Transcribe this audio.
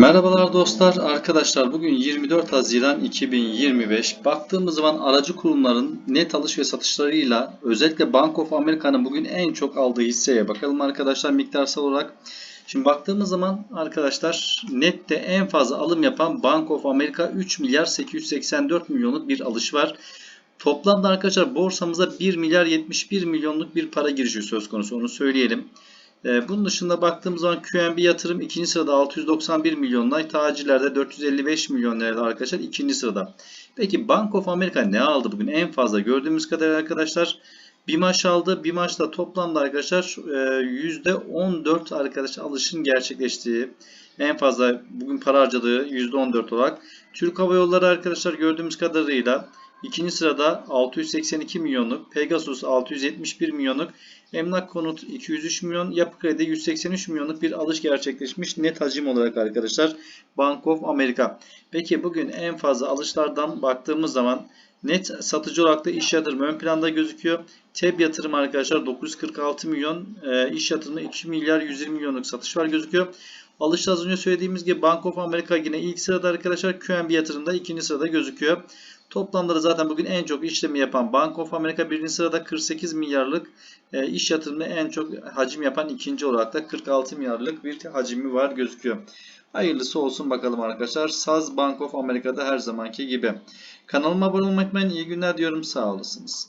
Merhabalar dostlar, arkadaşlar bugün 24 Haziran 2025. Baktığımız zaman aracı kurumların net alış ve satışlarıyla özellikle Bank of America'nın bugün en çok aldığı hisseye bakalım arkadaşlar miktarsal olarak. Şimdi baktığımız zaman arkadaşlar nette en fazla alım yapan Bank of America 3 milyar 884 milyonluk bir alış var. Toplamda arkadaşlar borsamıza 1 milyar 71 milyonluk bir para girişi söz konusu onu söyleyelim. Ee, Bunun dışında baktığımız zaman QNB yatırım ikinci sırada 691 milyonla, tacirlerde 455 milyon lirayla arkadaşlar ikinci sırada. Peki Bank of America ne aldı bugün? En fazla gördüğümüz kadarıyla arkadaşlar BİMAŞ aldı. BİMAŞ'ta toplamda arkadaşlar e, %14 arkadaşlar alışın gerçekleştiği en fazla bugün para harcadığı %14 olarak. Türk Hava Yolları arkadaşlar gördüğümüz kadarıyla ikinci sırada 682 milyonluk, Pegasus 671 milyonluk, Emlak Konut 203 milyon, Yapı Kredi 183 milyonluk bir alış gerçekleşmiş net hacim olarak arkadaşlar Bank of America. Peki bugün en fazla alışlardan baktığımız zaman net satıcı olarak da iş yatırımı ön planda gözüküyor. TEB yatırım arkadaşlar 946 milyon, e, iş yatırımı 2 milyar 120 milyonluk satış var gözüküyor. Alışta az önce söylediğimiz gibi Bank of America yine ilk sırada arkadaşlar QNB yatırımda ikinci sırada gözüküyor. Toplamda da zaten bugün en çok işlemi yapan Bank of America birinci sırada 48 milyarlık e, iş yatırımı en çok hacim yapan ikinci olarak da 46 milyarlık bir hacmi var gözüküyor. Hayırlısı olsun bakalım arkadaşlar. Saz Bank of America'da her zamanki gibi. Kanalıma abone olmayı unutmayın. İyi günler diyorum. Sağ olasınız.